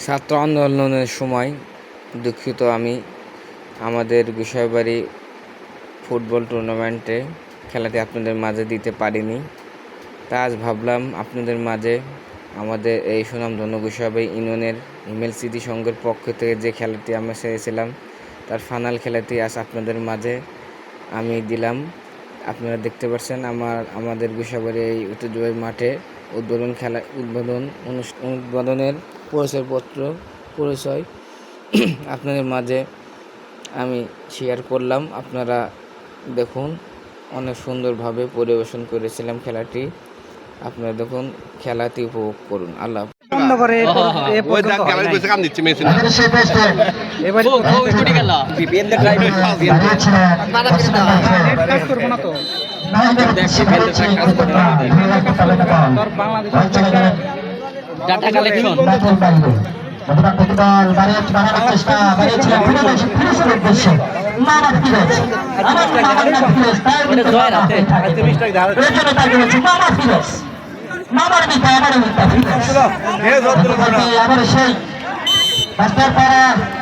ছাত্র আন্দোলনের সময় দুঃখিত আমি আমাদের বিষয়বাড়ি ফুটবল টুর্নামেন্টে খেলাটি আপনাদের মাঝে দিতে পারিনি। তা আজ ভাবলাম আপনাদের মাঝে আমাদের এই সুনামধন্য বিষয়বাড়ি ইউনিয়নের ইমেল সিটি সংঘের পক্ষ থেকে যে খেলাটি আমরা সেরেছিলাম, তার ফাইনাল খেলাটি আজ আপনাদের মাঝে আমি দিলাম। আপনারা দেখতে পাচ্ছেন আমার, আমাদের বিষয়বাড়ি এই ঐতিহ্যবাহী মাঠে উদ্বোধন খেলা, উদ্বোধন উদ্বোধনের পরিচয়পত্র পরিচয় আপনাদের মাঝে আমি শেয়ার করলাম আপনারা দেখুন অনেক সুন্দরভাবে পরিবেশন করেছিলাম খেলাটি আপনারা দেখুন খেলাটি উপভোগ করুন আল্লাহ। বন্ধ করে এ না ডাটা কালেকশন জয়ের হাতে। মামার মিথ্যা আমার মিথ্যা আবার সেই রাস্তার পাড়া আমরা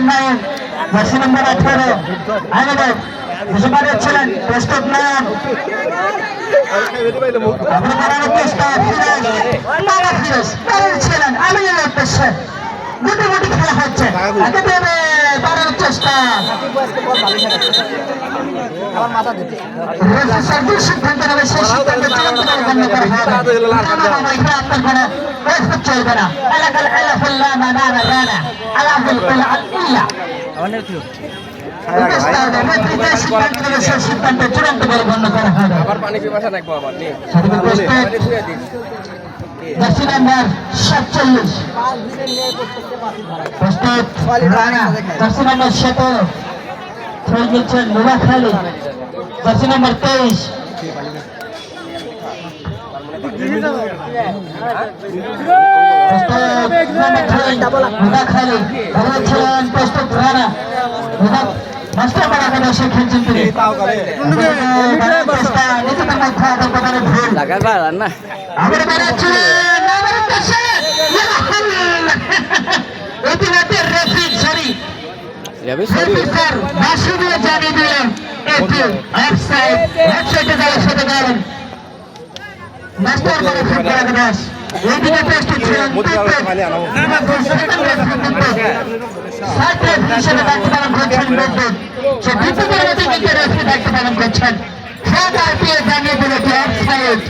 নায়ক জার্সি নম্বর আঠারো আমাদের মুসলমানের ছিলেন প্রস্তুত দারুণ ছিলেন আমি উদ্দেশ্যে গুটি গুটি খেলা হচ্ছে। আগে চেষ্টা। সিদ্ধান্ত নেবে সেই আপনার কোনো এলাফুল্লাহ মানানা রানা, আলাফুল কুলআন ইল্লা। বুঝতে হবে, মৈত্রী যে সিদ্ধান্ত নেবে সেই গণ্য করা হবে। নাম্বার সাতচল্লিশ। প্রস্তুত রানা সতেরো তেইশ। প্রস্তুত রানা মাস্টার করে সে খেলছেন তিনি নিজেদের মধ্যে আদান প্রদানের ভুল লাগার বার না আমরা বেড়াচ্ছিলেন ইতিমধ্যে রেফি সরি যাবে স্যার ভাষণ জানিয়ে দিলেন এটি অফসাইড অফসাইডে যাওয়ার সাথে গেলেন মাস্টার করে ফিট করে দেবাস এইদিকে প্রস্তুত ছিলেন সাইড হিসেবে দায়িত্ব পালন করছেন বিদ্যুৎ সে বিদ্যুতের মধ্যে কিন্তু রেফি দায়িত্ব পালন করছেন খেলা আর পেয়ে জানিয়ে দিল যে অফসাইড